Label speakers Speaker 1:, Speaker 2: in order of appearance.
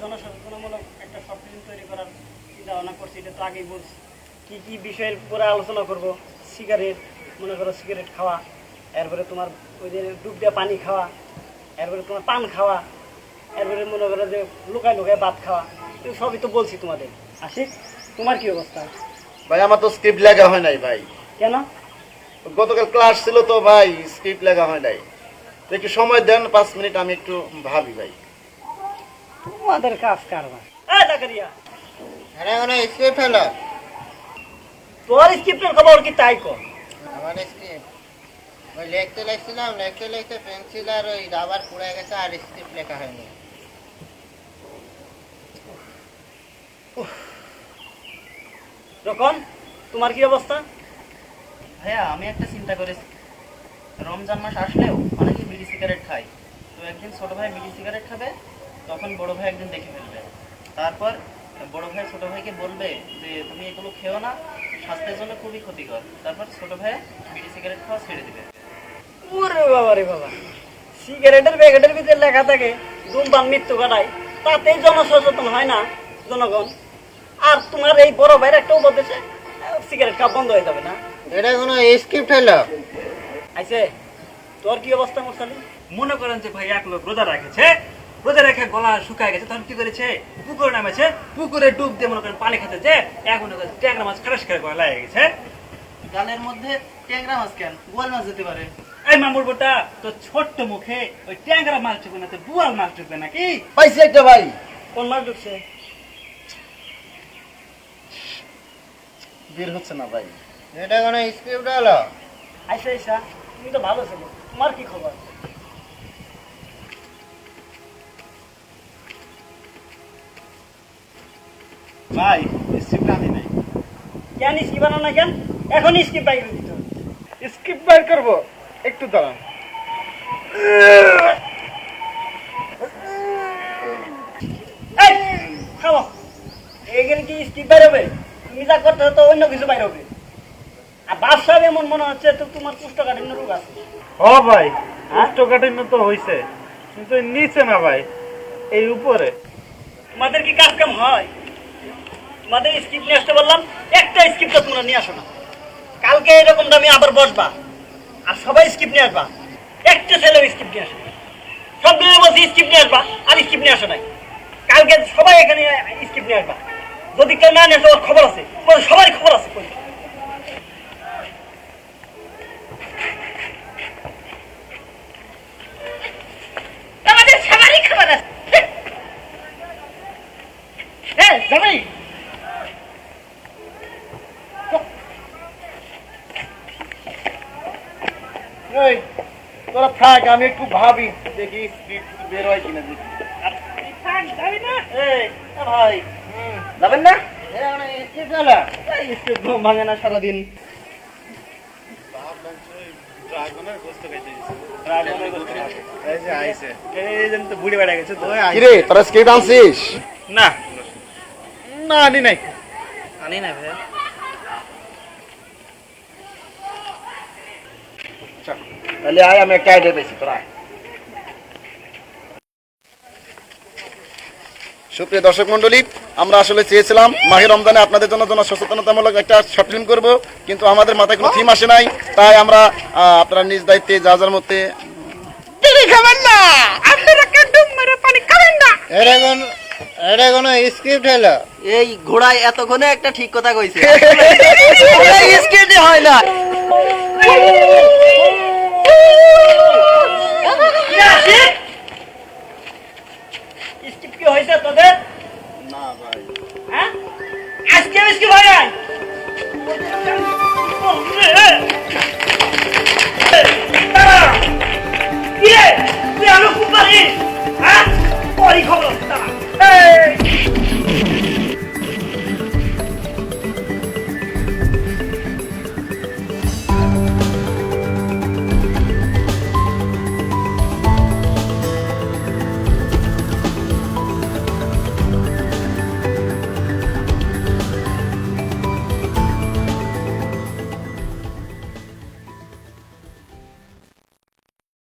Speaker 1: জনসচেতনমূলক একটা ফিল্ম তৈরি করার চিন্তা ভাবনা করছি এটা তো আগেই বলছি। কী কী বিষয়ের উপরে আলোচনা করব? সিগারেট মনে করো সিগারেট খাওয়া এরপরে তোমার ওই যে ডুব দিয়ে পানি খাওয়া এরপরে তোমার পান খাওয়া এরপরে মনে করো যে লুকায় লুকায় ভাত খাওয়া সবই তো বলছি তোমাদের। আশিক তোমার কি অবস্থা?
Speaker 2: ভাই আমার তো স্ক্রিপ্ট লেখা হয় নাই ভাই।
Speaker 1: কেন?
Speaker 2: গতকাল ক্লাস ছিল তো ভাই স্ক্রিপ্ট লেখা হয় নাই। তো একটু সময় দেন পাঁচ মিনিট আমি একটু ভাবি ভাই।
Speaker 1: তোমাদের কাজ কারবার
Speaker 3: আরে
Speaker 1: তোর স্ক্রিপ্টের খবর কি তাই কর?
Speaker 3: আমার স্ক্রিপ্ট ওই লিখতে লিখছিলাম লিখতে লিখতে পেন্সিল আর ওই রাবার পুড়ে গেছে আর স্ক্রিপ্ট লেখা হয়নি।
Speaker 1: রকম তোমার কি অবস্থা?
Speaker 4: ভাইয়া আমি একটা চিন্তা করেছি। রমজান মাস আসলেও অনেকে বিড়ি সিগারেট খায় তো একদিন ছোট ভাই বিড়ি সিগারেট খাবে তখন বড় ভাই একদিন দেখে ফেলবে। তারপর বড় ভাই ছোট ভাইকে বলবে যে তুমি এগুলো খেও না স্বাস্থ্যের জন্য খুবই ক্ষতিকর। তারপর ছোট ভাই বিড়ি সিগারেট খাওয়া ছেড়ে দিবে।
Speaker 1: ওরে বাবা রে বাবা সিগারেটের প্যাকেটের ভিতরে লেখা থাকে ধূমপান মৃত্যু ঘটায়। তাতেই জনসচেতন হয় না জনগণ। আর তোমার এই বড় ভাইয়ের একটা উপদেশে সিগারেট খাওয়া বন্ধ হয়ে যাবে না।
Speaker 3: এটা কোনো স্ক্রিপ্ট হলো
Speaker 1: আইসে তোর কি অবস্থা মোসালি
Speaker 5: মনে করেন যে ভাই এক লোক রোজা রেখেছে রোজা রেখে গলা শুকায় গেছে তখন কি করেছে? পুকুরে নামেছে পুকুরে ডুব দিয়ে মনে করেন পানি খেতেছে এক মনে করেন ট্যাংরা মাছ খারাস করে গলা গেছে।
Speaker 4: গালের মধ্যে ট্যাংরা মাছ কেন? গোয়াল মাছ যেতে পারে।
Speaker 5: এই মামুর বোটা তো ছোট্ট মুখে ওই ট্যাংরা মাছ ঢুকবে না তো বুয়াল মাছ ঢুকবে নাকি?
Speaker 2: পাইছি একটা ভাই।
Speaker 1: কোন মাছ ঢুকছে
Speaker 2: বের হচ্ছে না ভাই।
Speaker 3: এটা কোনো স্ক্রিপ্ট হলো?
Speaker 1: আইসা আইসা তুমি তো ভালো ছিল। তোমার কি খবর?
Speaker 2: ভাই নাই।
Speaker 1: কেন স্কিপ বানাও না কেন? এখন স্কিপ বাইরে দিতে হবে।
Speaker 2: স্ক্রিপ্ট বের করব। একটু দাঁড়ান।
Speaker 1: খাব এখানে কি স্কিপ বাইর হবে? তুমি যা করতে তো অন্য কিছু বাইর হবে। বাদশাহ এমন মনে হচ্ছে তো তোমার কুষ্ঠকাঠিন্য রোগ আছে।
Speaker 5: ও ভাই কোষ্ঠকাঠিন্য তো হয়েছে কিন্তু নিচে না ভাই এই উপরে।
Speaker 1: তোমাদের কি কাজ কাম হয়? তোমাদের স্কিপ নিয়ে আসতে বললাম একটা স্কিপ তো তোমরা নিয়ে আসো না। কালকে এরকম দামি আবার বসবা আর সবাই স্কিপ নিয়ে আসবা। একটা ছেলে স্কিপ নিয়ে আসবে সবগুলো বলছি স্কিপ নিয়ে আসবা আর স্কিপ নিয়ে আসো নাই। কালকে সবাই এখানে স্কিপ নিয়ে আসবা। যদি কেউ না নিয়ে আসো খবর আছে। সবারই খবর আছে কই। আমাদের সবারই খবর আছে হ্যাঁ জামাই
Speaker 2: এই তোরা থাক আমি একটু ভাবি দেখি স্ক্রিপ্ট বের হয় কিনা দেখি।
Speaker 1: ভাই।
Speaker 2: যাবেন না?
Speaker 3: এটা কোনো স্ক্রিপ্ট হলো
Speaker 1: এই স্কুল ঘুম ভাঙে না সারাদিন।
Speaker 5: এই যে আইছে। এই জন্য তো বুড়ি বেড়া গেছে
Speaker 2: তোরা আনছিস?
Speaker 5: না। না আনি নাই।
Speaker 4: আনি না ভাইয়া
Speaker 2: তাহলে আয় আমি একটা আইডিয়া পেয়েছি তোরা আয়। সুপ্রিয় দর্শক মন্ডলী আমরা আসলে চেয়েছিলাম মাহির রমজানে আপনাদের জন্য জন্য সচেতনতামূলক একটা শর্ট ফিল্ম করব কিন্তু আমাদের মাথায় কোনো থিম আসে নাই তাই আমরা আপনারা নিজ দায়িত্বে যা যার মধ্যে
Speaker 3: এটা কোন এটা কোনো স্ক্রিপ্ট হলো?
Speaker 4: এই ঘোড়ায় এতক্ষণে একটা ঠিক কথা কইছে। স্ক্রিপ্টে হয় না আজকে আজকে ভাই